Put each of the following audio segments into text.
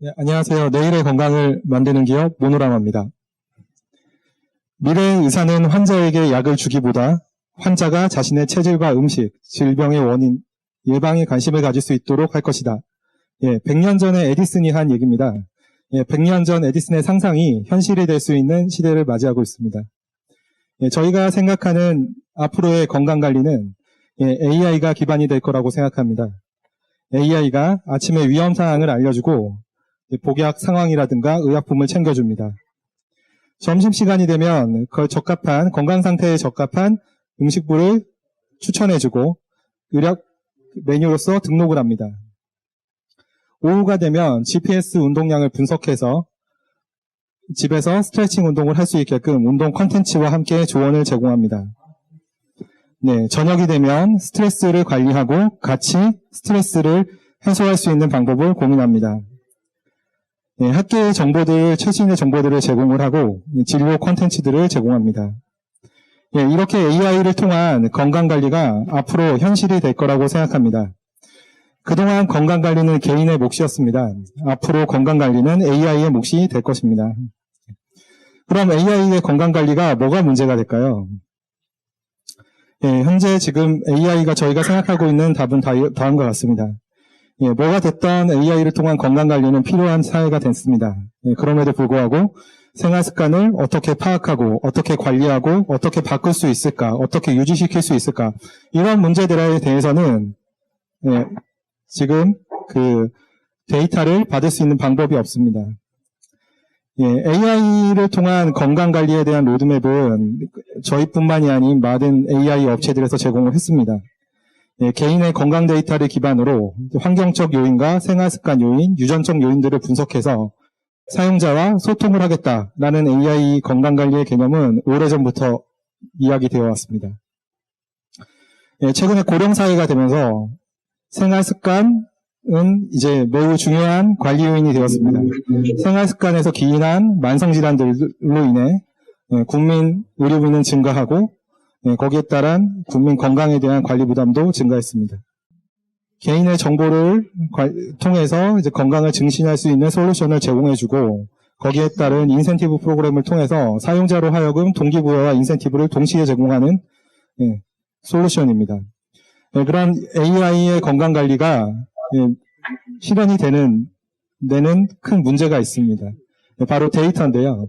네, 안녕하세요. 내일의 건강을 만드는 기업 모노라마입니다. 미래의 의사는 환자에게 약을 주기보다 환자가 자신의 체질과 음식, 질병의 원인, 예방에 관심을 가질 수 있도록 할 것이다. 예, 100년 전에 에디슨이 한 얘기입니다. 예, 100년 전 에디슨의 상상이 현실이 될 수 있는 시대를 맞이하고 있습니다. 예, 저희가 생각하는 앞으로의 건강관리는 예, AI가 기반이 될 거라고 생각합니다. AI가 아침에 위험 사항을 알려주고 복약 상황이라든가 의약품을 챙겨줍니다. 점심시간이 되면 그 적합한 건강 상태에 적합한 음식부를 추천해주고 의약 메뉴로서 등록을 합니다. 오후가 되면 GPS 운동량을 분석해서 집에서 스트레칭 운동을 할 수 있게끔 운동 컨텐츠와 함께 조언을 제공합니다. 네, 저녁이 되면 스트레스를 관리하고 같이 스트레스를 해소할 수 있는 방법을 고민합니다. 네, 학계의 정보들, 최신의 정보들을 제공을 하고 진료 콘텐츠들을 제공합니다. 예, 이렇게 AI를 통한 건강관리가 앞으로 현실이 될 거라고 생각합니다. 그동안 건강관리는 개인의 몫이었습니다. 앞으로 건강관리는 AI의 몫이 될 것입니다. 그럼 AI의 건강관리가 뭐가 문제가 될까요? 예, 현재 지금 AI가 저희가 생각하고 있는 답은 다, 다음과 같습니다. 예, 뭐가 됐던 AI를 통한 건강 관리는 필요한 사회가 됐습니다. 예, 그럼에도 불구하고 생활 습관을 어떻게 파악하고 어떻게 관리하고 어떻게 바꿀 수 있을까 어떻게 유지시킬 수 있을까 이런 문제들에 대해서는 예, 지금 그 데이터를 받을 수 있는 방법이 없습니다. 예, AI를 통한 건강관리에 대한 로드맵은 저희뿐만이 아닌 많은 AI 업체들에서 제공을 했습니다. 예, 개인의 건강 데이터를 기반으로 환경적 요인과 생활습관 요인, 유전적 요인들을 분석해서 사용자와 소통을 하겠다라는 AI 건강관리의 개념은 오래전부터 이야기되어 왔습니다. 예, 최근에 고령사회가 되면서 생활습관은 이제 매우 중요한 관리 요인이 되었습니다. 생활습관에서 기인한 만성질환들로 인해 예, 국민 의료비는 증가하고 예, 거기에 따른 국민 건강에 대한 관리 부담도 증가했습니다. 개인의 정보를 관- 통해서 이제 건강을 증진할 수 있는 솔루션을 제공해주고 거기에 따른 인센티브 프로그램을 통해서 사용자로 하여금 동기부여와 인센티브를 동시에 제공하는 예, 솔루션입니다. 예, 그런 AI의 건강 관리가 예, 실현이 되는 데는 큰 문제가 있습니다. 예, 바로 데이터인데요.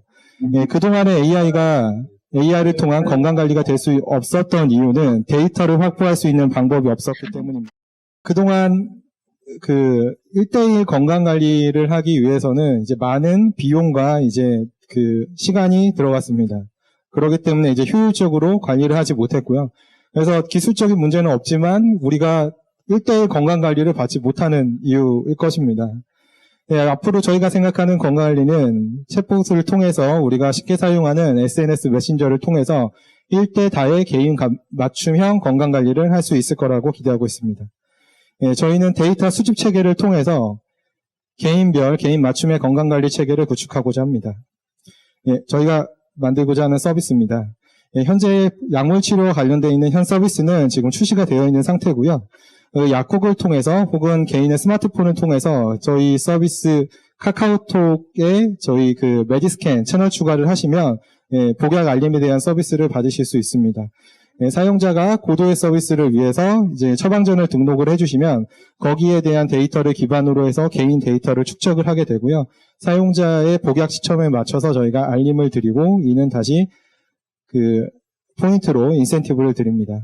예, 그동안의 AI가 AI를 통한 건강 관리가 될 수 없었던 이유는 데이터를 확보할 수 있는 방법이 없었기 때문입니다. 그동안 그 1대1 건강 관리를 하기 위해서는 이제 많은 비용과 이제 그 시간이 들어갔습니다. 그렇기 때문에 이제 효율적으로 관리를 하지 못했고요. 그래서 기술적인 문제는 없지만 우리가 1대1 건강 관리를 받지 못하는 이유일 것입니다. 네, 앞으로 저희가 생각하는 건강관리는 챗봇을 통해서 우리가 쉽게 사용하는 SNS 메신저를 통해서 1대 다의 개인 감- 맞춤형 건강관리를 할 수 있을 거라고 기대하고 있습니다. 예, 저희는 데이터 수집 체계를 통해서 개인별, 개인 맞춤의 건강관리 체계를 구축하고자 합니다. 예, 저희가 만들고자 하는 서비스입니다. 예, 현재 약물치료와 관련되어 있는 현 서비스는 지금 출시가 되어 있는 상태고요. 그 약국을 통해서 혹은 개인의 스마트폰을 통해서 저희 서비스 카카오톡에 저희 그 메디스캔 채널 추가를 하시면 예, 복약 알림에 대한 서비스를 받으실 수 있습니다. 예, 사용자가 고도의 서비스를 위해서 이제 처방전을 등록을 해주시면 거기에 대한 데이터를 기반으로 해서 개인 데이터를 축적을 하게 되고요. 사용자의 복약 시점에 맞춰서 저희가 알림을 드리고 이는 다시 그 포인트로 인센티브를 드립니다.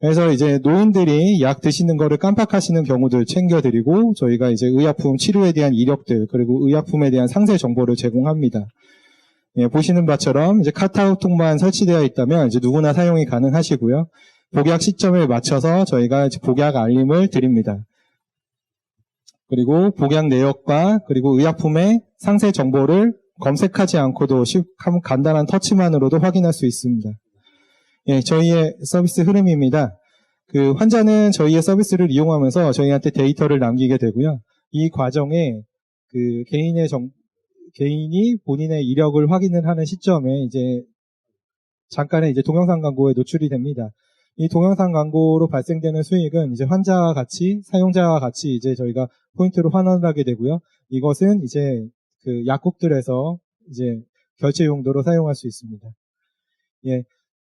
그래서 이제 노인들이 약 드시는 거를 깜빡하시는 경우들 챙겨드리고 저희가 이제 의약품 치료에 대한 이력들 그리고 의약품에 대한 상세 정보를 제공합니다. 예, 보시는 바처럼 이제 카카오톡만 설치되어 있다면 이제 누구나 사용이 가능하시고요. 복약 시점에 맞춰서 저희가 복약 알림을 드립니다. 그리고 복약 내역과 그리고 의약품의 상세 정보를 검색하지 않고도 쉽, 한 간단한 터치만으로도 확인할 수 있습니다. 예, 저희의 서비스 흐름입니다. 그 환자는 저희의 서비스를 이용하면서 저희한테 데이터를 남기게 되고요. 이 과정에 그 개인의 정, 개인이 본인의 이력을 확인을 하는 시점에 이제 잠깐의 이제 동영상 광고에 노출이 됩니다. 이 동영상 광고로 발생되는 수익은 이제 환자와 같이 사용자와 같이 이제 저희가 포인트로 환원하게 되고요. 이것은 이제 그 약국들에서 이제 결제 용도로 사용할 수 있습니다. 예.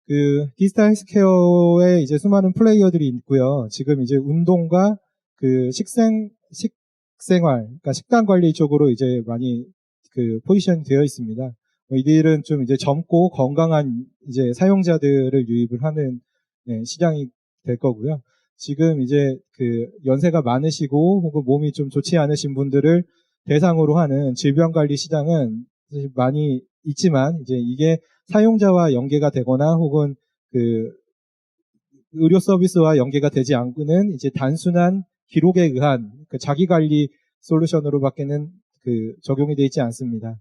그 디지털 헬스케어에 이제 수많은 플레이어들이 있고요. 지금 이제 운동과 그 식생 식생활, 그러니까 식단 관리 쪽으로 이제 많이 그 포지션 되어 있습니다. 뭐 이들은 좀 이제 젊고 건강한 이제 사용자들을 유입을 하는 네, 시장이 될 거고요. 지금 이제 그 연세가 많으시고 혹은 몸이 좀 좋지 않으신 분들을 대상으로 하는 질병 관리 시장은 많이 있지만 이제 이게 사용자와 연계가 되거나 혹은 그 의료 서비스와 연계가 되지 않고는 이제 단순한 기록에 의한 그 자기 관리 솔루션으로밖에는 그 적용이 되어 있지 않습니다.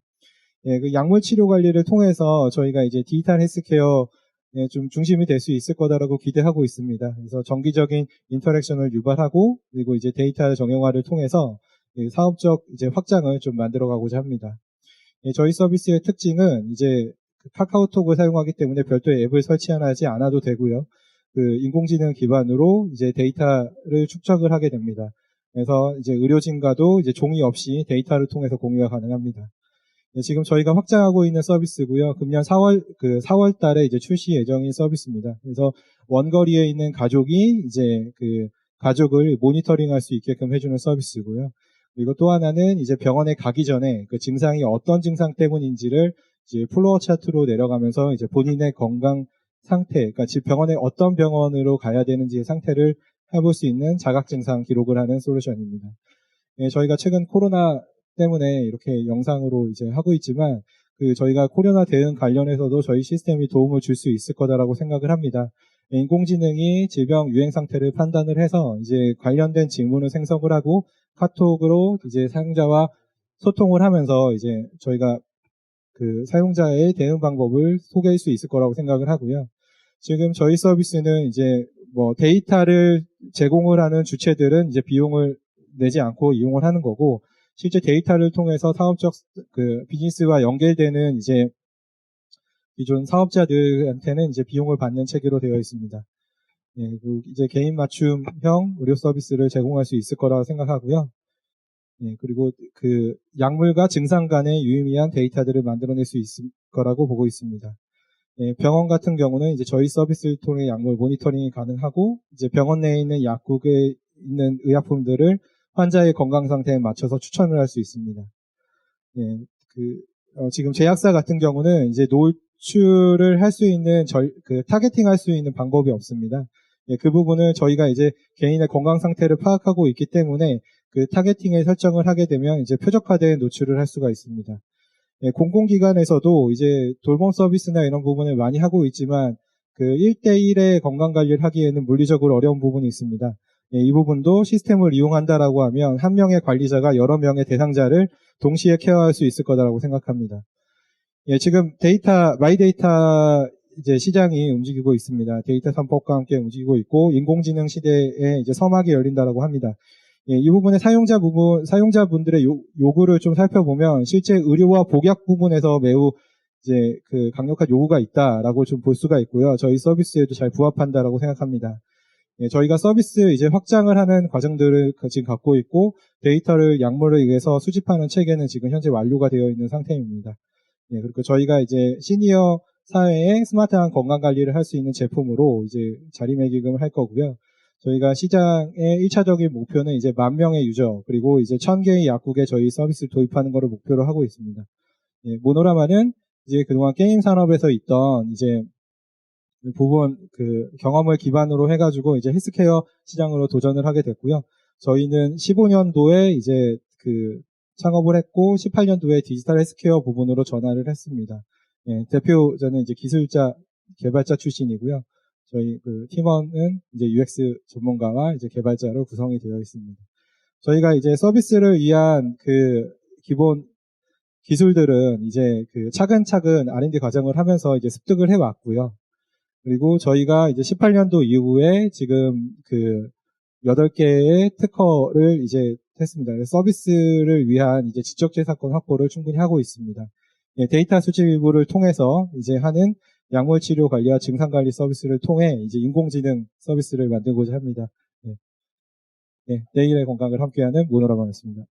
예, 그 약물 치료 관리를 통해서 저희가 이제 디지털 헬스케어 예, 좀 중심이 될 수 있을 거다라고 기대하고 있습니다. 그래서 정기적인 인터랙션을 유발하고 그리고 이제 데이터 정형화를 통해서 예, 사업적 이제 확장을 좀 만들어 가고자 합니다. 예, 저희 서비스의 특징은 이제 그 카카오톡을 사용하기 때문에 별도의 앱을 설치하지 않아도 되고요. 그 인공지능 기반으로 이제 데이터를 축적을 하게 됩니다. 그래서 이제 의료진과도 이제 종이 없이 데이터를 통해서 공유가 가능합니다. 네, 지금 저희가 확장하고 있는 서비스고요. 금년 4월 그 4월 달에 이제 출시 예정인 서비스입니다. 그래서 원거리에 있는 가족이 이제 그 가족을 모니터링할 수 있게끔 해주는 서비스고요. 그리고 또 하나는 이제 병원에 가기 전에 그 증상이 어떤 증상 때문인지를 이제 플로어 차트로 내려가면서 이제 본인의 건강 상태, 그러니까 집 병원에 어떤 병원으로 가야 되는지의 상태를 해볼 수 있는 자각 증상 기록을 하는 솔루션입니다. 예, 저희가 최근 코로나 때문에 이렇게 영상으로 이제 하고 있지만 그 저희가 코로나 대응 관련해서도 저희 시스템이 도움을 줄 수 있을 거다라고 생각을 합니다. 인공지능이 질병 유행 상태를 판단을 해서 이제 관련된 질문을 생성을 하고 카톡으로 이제 사용자와 소통을 하면서 이제 저희가 그 사용자의 대응 방법을 소개할 수 있을 거라고 생각을 하고요. 지금 저희 서비스는 이제 뭐 데이터를 제공을 하는 주체들은 이제 비용을 내지 않고 이용을 하는 거고 실제 데이터를 통해서 사업적 그 비즈니스와 연결되는 이제 기존 사업자들한테는 이제 비용을 받는 체계로 되어 있습니다. 예, 그 이제 개인 맞춤형 의료 서비스를 제공할 수 있을 거라고 생각하고요. 예, 그리고 그 약물과 증상 간의 유의미한 데이터들을 만들어낼 수 있을 거라고 보고 있습니다. 예, 병원 같은 경우는 이제 저희 서비스를 통해 약물 모니터링이 가능하고 이제 병원 내에 있는 약국에 있는 의약품들을 환자의 건강 상태에 맞춰서 추천을 할 수 있습니다. 예, 그 어, 지금 제약사 같은 경우는 이제 노출을 할 수 있는 절, 그 타겟팅 할 수 있는 방법이 없습니다. 예, 그 부분을 저희가 이제 개인의 건강 상태를 파악하고 있기 때문에 그 타겟팅에 설정을 하게 되면 이제 표적화된 노출을 할 수가 있습니다. 예, 공공기관에서도 이제 돌봄 서비스나 이런 부분을 많이 하고 있지만 그 1대1의 건강 관리를 하기에는 물리적으로 어려운 부분이 있습니다. 예, 이 부분도 시스템을 이용한다라고 하면 한 명의 관리자가 여러 명의 대상자를 동시에 케어할 수 있을 거다라고 생각합니다. 예, 지금 데이터, 마이 데이터 이제 시장이 움직이고 있습니다. 데이터 산법과 함께 움직이고 있고 인공지능 시대에 이제 서막이 열린다라고 합니다. 예, 이 부분의 사용자 부분, 사용자분들의 요, 요구를 좀 살펴보면 실제 의료와 복약 부분에서 매우 이제 그 강력한 요구가 있다라고 좀 볼 수가 있고요. 저희 서비스에도 잘 부합한다라고 생각합니다. 예, 저희가 서비스 이제 확장을 하는 과정들을 지금 갖고 있고 데이터를 약물을 의해서 수집하는 체계는 지금 현재 완료가 되어 있는 상태입니다. 예, 그리고 저희가 이제 시니어 사회에 스마트한 건강 관리를 할 수 있는 제품으로 이제 자리매김을 할 거고요. 저희가 시장의 1차적인 목표는 이제 만 명의 유저 그리고 이제 천 개의 약국에 저희 서비스를 도입하는 것을 목표로 하고 있습니다. 예, 모노라마는 이제 그동안 게임 산업에서 있던 이제 부분 그 경험을 기반으로 해가지고 이제 헬스케어 시장으로 도전을 하게 됐고요. 저희는 15년도에 이제 그 창업을 했고 18년도에 디지털 헬스케어 부분으로 전환을 했습니다. 예, 대표자는 이제 기술자 개발자 출신이고요. 저희 그 팀원은 이제 UX 전문가와 이제 개발자로 구성이 되어 있습니다. 저희가 이제 서비스를 위한 그 기본 기술들은 이제 그 차근차근 R&D 과정을 하면서 이제 습득을 해왔고요. 그리고 저희가 이제 18년도 이후에 지금 그 8개의 특허를 이제 했습니다. 서비스를 위한 이제 지적재산권 확보를 충분히 하고 있습니다. 예, 데이터 수집을 통해서 이제 하는 약물 치료 관리와 증상 관리 서비스를 통해 이제 인공지능 서비스를 만들고자 합니다. 예. 예, 내일의 건강을 함께하는 모노라방이었습니다.